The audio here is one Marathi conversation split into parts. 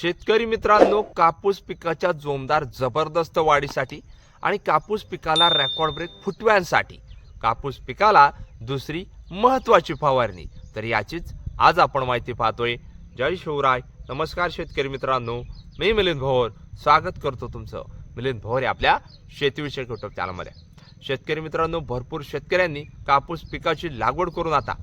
शेतकरी मित्रांनो कापूस पिकाच्या जोमदार जबरदस्त वाढीसाठी आणि कापूस पिकाला रेकॉर्ड ब्रेक फुटव्यांसाठी. कापूस पिकाला दुसरी महत्वाची फवारणी. तर याचीच आज आपण माहिती पाहतोय. जय शिवराय. नमस्कार शेतकरी मित्रांनो. मी मिलिंद भोर. स्वागत करतो तुमचं. मिलिंद भोर या आपल्या शेतीविषयक युट्यूब चॅनलमध्ये शेतकरी मित्रांनो भरपूर शेतकऱ्यांनी कापूस पिकाची लागवड करून आता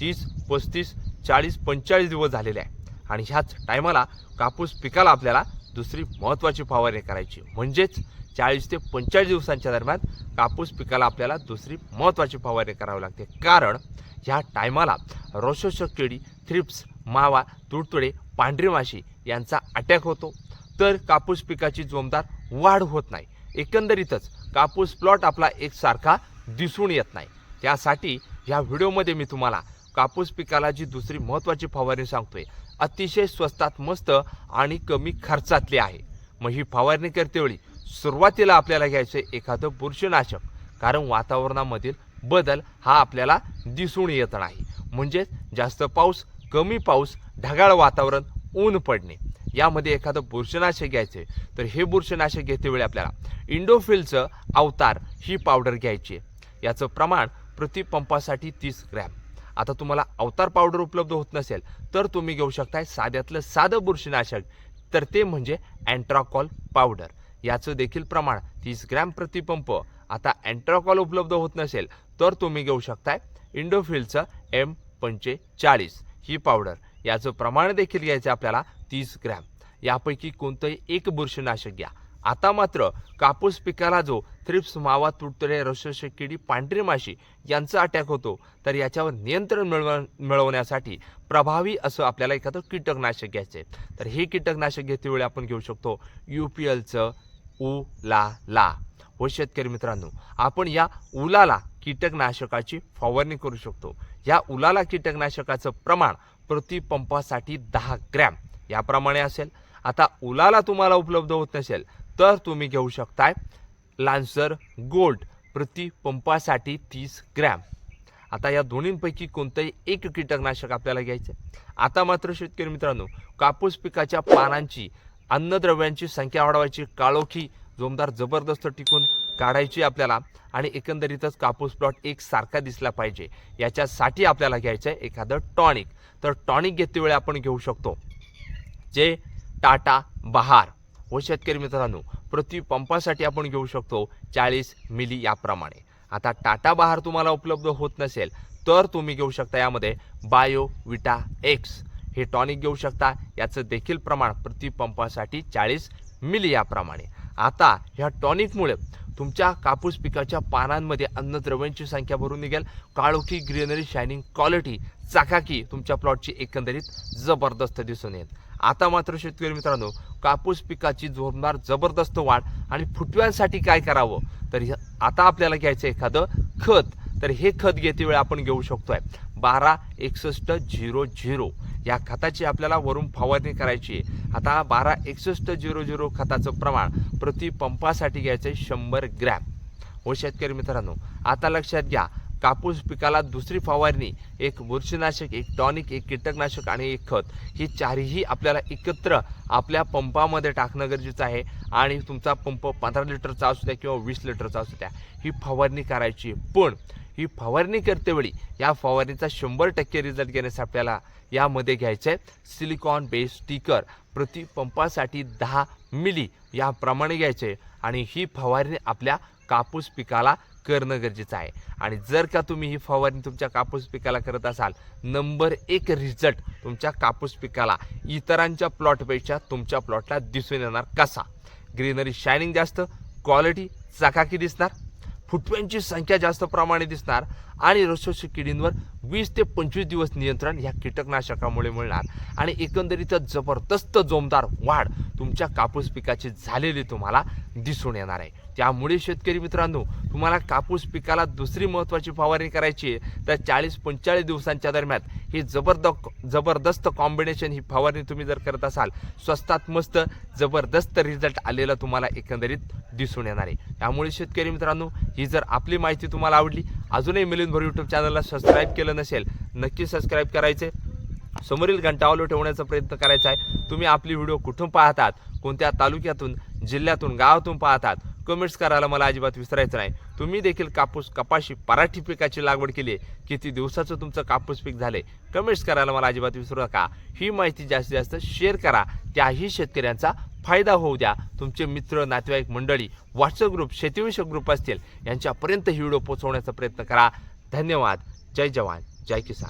तीस पस्तीस चाळीस पंचेचाळीस दिवस झालेले आहे. आणि ह्याच टायमाला कापूस पिकाला आपल्याला दुसरी महत्त्वाची फवारणी करायची. म्हणजेच चाळीस ते पंचेचाळीस दिवसांच्या दरम्यान कापूस पिकाला आपल्याला दुसरी महत्त्वाची फवारणी करावी लागते. कारण ह्या टायमाला रोशोशक किडी थ्रिप्स मावा तुडतुडे पांढरी माशी यांचा अटॅक होतो. तर कापूस पिकाची जोमदार वाढ होत नाही. एकंदरीतच कापूस प्लॉट आपला एकसारखा दिसून येत नाही. त्यासाठी ह्या व्हिडिओमध्ये मी तुम्हाला कापूस पिकाला जी दुसरी महत्त्वाची फवारणी सांगतोय अतिशय स्वस्तात मस्त आणि कमी खर्चातली आहे. मग ही फवारणी करतेवेळी सुरुवातीला आपल्याला घ्यायचं एखादं बुरशीनाशक कारण वातावरणामधील बदल हा आपल्याला दिसून येत नाही. म्हणजेच जास्त पाऊस कमी पाऊस ढगाळ वातावरण ऊन पडणे. यामध्ये एखादं बुरशीनाशक घ्यायचे तर हे बुरशीनाशक घेतेवेळी आपल्याला इंडोफिलचं अवतार ही पावडर घ्यायची आहे. याचं प्रमाण प्रतिपंपासाठी तीस ग्रॅम. आता तुम्हाला अवतार पावडर उपलब्ध होत नसेल तर तुम्ही घेऊ शकताय साध्यातलं साधं बुरशीनाशक. तर ते म्हणजे अँट्राकॉल पावडर. याचं देखील प्रमाण तीस ग्रॅम प्रतिपंप. आता अँट्राकॉल उपलब्ध होत नसेल तर तुम्ही घेऊ शकताय इंडोफिलचं एम पंचेचाळीस. ही पावडर याचं प्रमाण देखील घ्यायचं आहे आपल्याला तीस ग्रॅम. यापैकी कोणतंही एक बुरशीनाशक घ्या. आता मात्र कापूस पिकाला जो थ्रिप्स मावा तुडतुडे रसशे किडी पांढरी माशी यांचा अटॅक होतो तर याच्यावर नियंत्रण मिळव मिळवण्यासाठी प्रभावी असं आपल्याला एखादं कीटकनाशक घ्यायचं आहे तर हे कीटकनाशक घेतेवेळी आपण घेऊ शकतो यू पी एलचं उ ला ला हो शेतकरी मित्रांनो आपण या उलाला कीटकनाशकाची फवारणी करू शकतो. या उलाला कीटकनाशकाचं प्रमाण प्रति पंपासाठी दहा ग्रॅम याप्रमाणे असेल. आता उलाला तुम्हाला उपलब्ध होत नसेल तर तुम्ही घेऊ शकताय. लान्सर गोल्ड प्रति पंपासाठी तीस ग्रॅम. आता या दोन्हींपैकी कोणतंही एक कीटकनाशक आपल्याला घ्यायचं आता मात्र शेतकरी मित्रांनो कापूस पिकाच्या पानांची अन्नद्रव्यांची संख्या वाढवायची काळोखी जोमदार जबरदस्त टिकून काढायची आपल्याला आणि एकंदरीतच कापूस प्लॉट एक सारखा दिसला पाहिजे. याच्यासाठी आपल्याला घ्यायचं आहे एखादं टॉनिक. तर टॉनिक घेतेवेळी आपण घेऊ शकतो. जे टाटा बहार. व शेतकरी मित्रांनो प्रति पंपासाठी आपण घेऊ शकतो चाळीस मिली याप्रमाणे. आता टाटा बहार तुम्हाला उपलब्ध होत नसेल तर तुम्ही घेऊ शकता यामध्ये बायो विटा एक्स. हे टॉनिक घेऊ शकता याचं देखील प्रमाण प्रति पंपासाठी चाळीस मिली याप्रमाणे. आता ह्या टॉनिकमुळे तुमच्या कापूस पिकाच्या पानांमध्ये अन्नद्रव्यांची संख्या भरून निघेल. काळोखी ग्रीनरी शायनिंग क्वालिटी चाकाकी तुमच्या प्लॉटची एकंदरीत जबरदस्त दिसून येईल. आता मात्र शेतकरी मित्रांनो कापूस पिकाची जोरदार जबरदस्त वाढ आणि फुटव्यांसाठी काय करावं? तर आता आपल्याला घ्यायचं एखादं खत. तर हे खत घेते वेळ आपण घेऊ शकतोय. बारा एकसष्ट झिरो झिरो या खताची आपल्याला वरून फवारणी करायची आहे आता बारा एकसष्ट झिरो झिरो खताचं प्रमाण प्रति पंपासाठी घ्यायचं आहे शंभर ग्रॅम हो शेतकरी मित्रांनो आता लक्षात घ्या कापूस पिकाला दुसरी फवारणी एक बुरशीनाशक एक टॉनिक एक कीटकनाशक आणि एक खत ही चारही आपल्याला एकत्र आपल्या पंपामध्ये टाकणं गरजेचं आहे आणि तुमचा पंप पंधरा लिटरचा असू द्या किंवा वीस लिटरचा असू द्या ही फवारणी करायची आहे. पण ही फवारणी करतेवेळी या फवारणीचा शंभर टक्के रिझल्ट घेण्यासाठी आपल्याला यामध्ये घ्यायचं आहे सिलिकॉन बेस स्टिकर प्रति पंपासाठी दहा मिली याप्रमाणे घ्यायचे. आणि ही फवारणी आपल्या कापूस पिकाला करणं गरजेचं आहे. आणि जर का तुम्ही ही फवारणी तुमच्या कापूस पिकाला करत असाल नंबर एक रिझल्ट तुमच्या कापूस पिकाला इतरांच्या प्लॉटपेक्षा तुमच्या प्लॉटला दिसून येणार कसा? ग्रीनरी शायनिंग जास्त क्वालिटी चकाकी दिसणार फुटव्यांची संख्या जास्त प्रमाणे दिसणार आणि रसोशी किडींवर वीस ते पंचवीस दिवस नियंत्रण ह्या कीटकनाशकामुळे मिळणार. आणि एकंदरीतच जबरदस्त जोमदार वाढ तुमच्या कापूस पिकाची झालेली तुम्हाला दिसून येणार आहे. त्यामुळे शेतकरी मित्रांनो तुम्हाला कापूस पिकाला दुसरी महत्त्वाची फवारणी करायची आहे तर चाळीस पंचेचाळीस दिवसांच्या दरम्यान ही जबरदस्त जबरदस्त कॉम्बिनेशन ही फवारणी तुम्ही जर करत असाल स्वस्तात मस्त जबरदस्त रिझल्ट आलेला तुम्हाला एकंदरीत दिसून येणार आहे. त्यामुळे शेतकरी मित्रांनो ही जर आपली माहिती तुम्हाला आवडली अजूनही मिलिंद भर यूट्यूब चॅनलला सबस्क्राईब केलं नसेल नक्की सबस्क्राईब करायचे समोरील घंटावलो ठेवण्याचा प्रयत्न करायचा आहे. तुम्ही आपली व्हिडिओ कुठून पाहतात कोणत्या तालुक्यातून जिल्ह्यातून गावातून पाहतात कमेंट्स करायला मला अजिबात विसरायचं नाही. तुम्ही देखील कापूस कपाशी पराठी पिकाची लागवड केली किती दिवसाचं तुमचं कापूस पीक झाले कमेंट्स करायला मला अजिबात विसरू नका. ही माहिती जास्तीत जास्त शेअर करा. त्याही शेतकऱ्यांचा फायदा होऊ द्या. तुमचे मित्र नातेवाईक मंडळी व्हॉट्सअप ग्रुप शेतीविषयक ग्रुप असतील यांच्यापर्यंत ही व्हिडिओ पोहोचवण्याचा प्रयत्न करा. धन्यवाद. जय जवान. जय किसान.